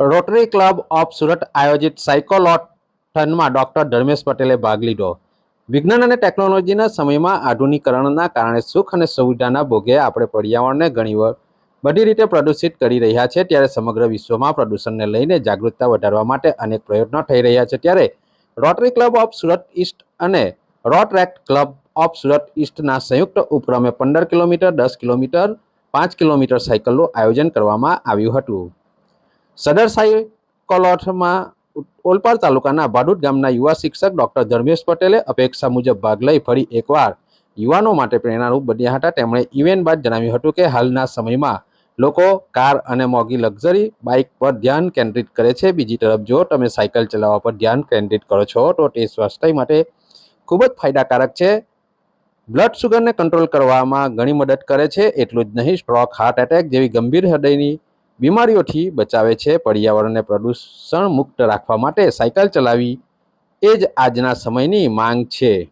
Rotary club of Surat આયોજિત સાયકોલોથનમાં doctor Dharmesh પટેલે ભાગ લીધો. વિજ્ઞાન અને ટેકનોલોજીના સમયમાં આધુનિકરણના કારણે સુખ અને સુવિધાના ભોગે આપણે પર્યાવરણને ઘણીવાર બધી રીતે પ્રદૂષિત કરી રહ્યા છે, ત્યારે સમગ્ર વિશ્વમાં પ્રદૂષણને લઈને જાગૃતતા વધારવા માટે અનેક પ્રયત્નો થઈ રહ્યા છે. ત્યારે Rotary Club of Surat East અને રોટરેક્ટ ક્લબ ઓફ સુરત ઈસ્ટના સંયુક્ત ઉપક્રમે પંદર કિલોમીટર, દસ કિલોમીટર, પાંચ કિલોમીટર સાયકલનું આયોજન કરવામાં આવ્યું હતું. સદર સાયકોલોથમાં ઓલપાડ તાલુકાના ભાડુદ ગામના યુવા શિક્ષક ડોક્ટર ધર્મેશ પટેલે અપેક્ષા મુજબ ભાગ લઈ ફરી એકવાર યુવાનો માટે પ્રેરણારૂપ બન્યા હતા. તેમણે ઇવેન્ટ બાદ જણાવ્યું હતું કે હાલના સમયમાં લોકો કાર અને મોંઘી લક્ઝરી બાઇક પર ધ્યાન કેન્દ્રિત કરે છે. બીજી તરફ જો તમે સાયકલ ચલાવવા પર ધ્યાન કેન્દ્રિત કરો છો, તો તે સ્વાસ્થ્ય માટે ખૂબ જ ફાયદાકારક છે. બ્લડ શુગરને કંટ્રોલ કરવામાં ઘણી મદદ કરે છે. એટલું જ નહીં, સ્ટ્રોક, હાર્ટ એટેક જેવી ગંભીર હૃદયની બીમારીઓથી બચાવે છે, પર્યાવરણને પ્રદૂષણ મુક્ત રાખવા માટે સાયકલ ચલાવવી એ જ આજના સમયની માંગ છે.